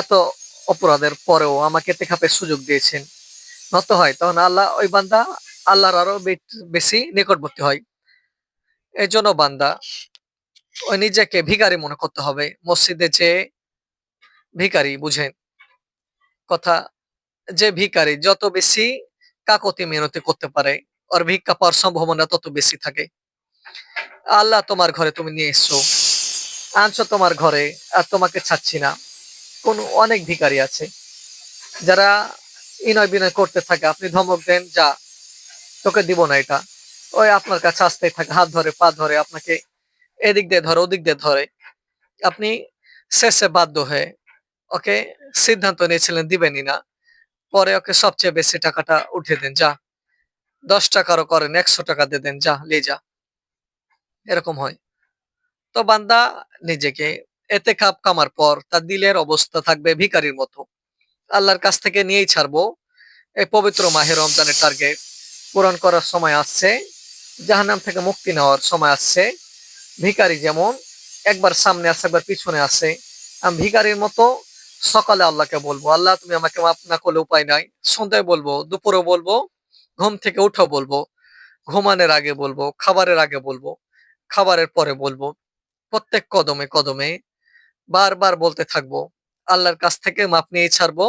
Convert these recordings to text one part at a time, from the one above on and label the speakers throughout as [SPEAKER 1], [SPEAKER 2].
[SPEAKER 1] এত অপরাধের পরেও আমাকে তেখাপের সুযোগ দিয়েছেন। নত হয়, তখন আল্লাহ, ওই বান্দা আল্লাহর আরও বেশি নিকটবর্তী হয়। এই জন্য বান্দা, ওই নিজেকে ভিখারি মনে করতে হবে। মসজিদে যে ভিখারি বুঝেন, কথা, যে ভিখারি যত বেশি কাকতি মিনতি করতে পারে, ওর ভিক্ষা পাওয়ার সম্ভাবনা তত বেশি থাকে। আল্লাহ, তোমার ঘরে তুমি নিয়ে এসছো আনছো তোমার ঘরে, আর তোমাকে ছাড়ছি না। কোন অনেক ভিখারি আছে যারা ইনয় বিনয় করতে থাকে। আপনি ধমক দেন, যা, তোকে দিব না এটা। ওই আপনার কাছে আসতেই থাকে, হাত ধরে, পা ধরে, আপনাকে এদিক দিয়ে ধরে, ওদিক দিয়ে ধরে। আপনি শেষে বাধ্য হয়ে ওকে সিদ্ধান্ত নিয়েছিলেন, দিবেনই না। পরে ওকে সবচেয়ে বেশি টাকাটা উঠিয়ে দেন, যা, দশ টাকারও করেন, একশো টাকা দিয়ে দেন, যা, লে যা। এরকম হয়। তো বান্দা নিজেকে এতে খাপ কামার পর তার দিলের অবস্থা থাকবে ভিখারির মতো। আল্লাহর কাছ থেকে নিয়েই ছাড়বো। এই পবিত্র মাহের রমজানের টার্গেট পূরণ করার সময় আসছে। জাহান্নাম থেকে মুক্তি নেওয়ার সময় আসছে। ভিখারি যেমন একবার সামনে আসে একবার পিছনে আসে আমি ভিখারির মতো সকালে আল্লাহকে বলব, আল্লাহ, তুমি আমাকে মাফ না করলে উপায় নাই। সন্ধ্যায় বলব দুপুরে বলব, ঘুম থেকে উঠো বলব, ঘুমানোর আগে বলব, খাবারের আগে বলব, খাবারের পরে বলব। প্রত্যেক কদমে কদমে বারবার বলতে থাকব, আল্লাহর কাছ থেকে মাপ নিয়ে ছাড়বো,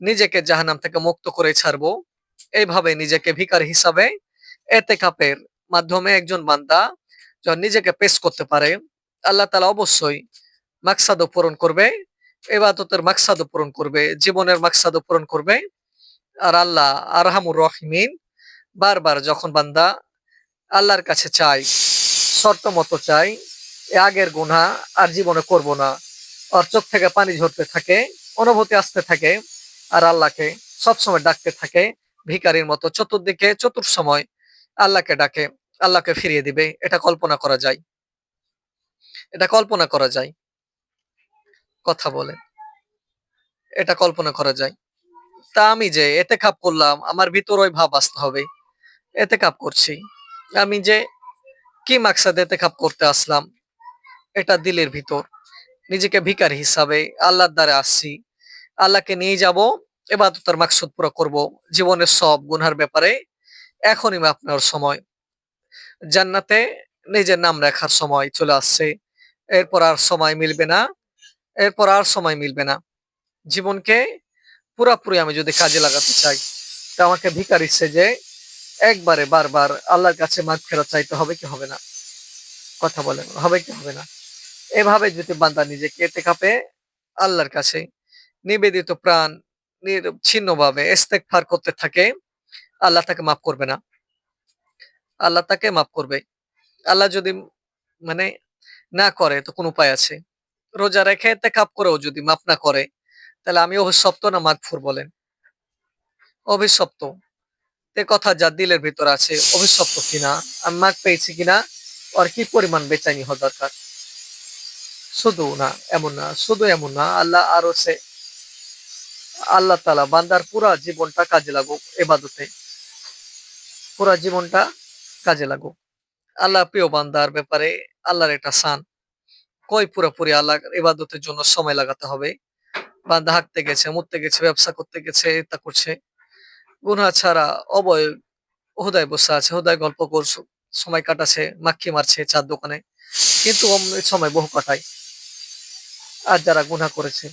[SPEAKER 1] নিজেকে জাহানাম থেকে মুক্ত করে ছাড়বো, এইভাবে নিজেকে ভিকার হিসাবে এতে কাপের মাধ্যমে একজন বান্দা যখন নিজেকে পেশ করতে পারে, আল্লাহ তালা অবশ্যই মাকসাদও পূরণ করবে এবাদতের মাকসাদও পূরণ করবে, জীবনের মাকসাদও পূরণ করবে। আর আল্লাহ আরহামুর রহিমিন বারবার যখন বান্দা আল্লাহর কাছে চাই শর্ত মতো চাই আগের গুণা আর জীবনে করব না। ওর চোখ থেকে পানি ঝরতে থাকে, অনুভূতি আসতে থাকে, আর আল্লাহকে সবসময় ডাকতে থাকে ভিকারির মতো চতুর্দিকে চতুর সময় আল্লাহকে ডাকে, আল্লাহকে ফিরিয়ে দিবে, এটা কল্পনা করা যায়। এটা কল্পনা করা যায়। কথা বলে। এটা কল্পনা করা যায়। তা আমি যে এতে খাপ করলাম, আমার ভিতর ওই ভাব আসতে হবে। এতে কাপ করছি। আমি যে কি মাকসাদে এতে খাপ করতে আসলাম এটা দিলের ভিতর। নিজেকে ভিকার হিসাবে আল্লাহর দ্বারে আসছি। আল্লাহকে নিয়ে যাব, এবাদতের মাকসুদ পুরো করব। জীবনের সব গুনহার ব্যাপারে এখনই আপনার সময়। জান্নাতে নিজের নাম রাখার সময় চলে আসছে। এরপর আর সময় মিলবে না। এরপর আর সময় মিলবে না। জীবনকে পুরাপুরি আমি যদি কাজে লাগাতে চাই, তা আমাকে ভিকার ইচ্ছে যে একবারে বারবার আল্লাহর কাছে মাঠ ফেরত চাইতে হবে কি হবে না? কথা বলেন, হবে কি হবে না? এভাবে যদি বান্দা নিজেকে এতে খাপে আল্লাহর কাছে নিবেদিত প্রাণ ছিন্ন ভাবে ইস্তেগফার করতে থাকে, আল্লাহ তাকে মাফ করবে না। আল্লাহ তাকে মাফ করবে। আল্লাহ যদি মানে না করে, তো কোন উপায় আছে? রোজা রেখে এতে কাপ করেও যদি মাফ না করে, তাহলে আমি অভিশপ্ত না মাগফুর বলেন? অভিশপ্ত। তে কথা যা দিলের ভিতর আছে, অভিশপ্ত কিনা? আমি মাগ পেয়েছি কিনা? আর কি পরিমাণ বেচাইনি হওয়া দরকার? শুধু না, এমন না, শুধু এমন না, আল্লাহ আরও সে আল্লাহ তালা বান্দার পুরা জীবনটা কাজে লাগুক এবাদতে। পুরা জীবনটা কাজে লাগুক। আল্লাহ প্রিয় বান্দার ব্যাপারে আল্লাহর এটা সান কই পুরোপুরি আল্লাহ এবাদতের জন্য সময় লাগাতে হবে? বান্দা হাঁকতে গেছে, মরতে গেছে, ব্যবসা করতে গেছে তা করছে। গুনা ছাড়া অবয়, হুদায় বসে আছে, হুদায় গল্প করছে, সময় কাটাছে মাক্ষি মারছে চার দোকানে। কিন্তু সময় বহু কাটায়। আর যারা গুনা করেছে।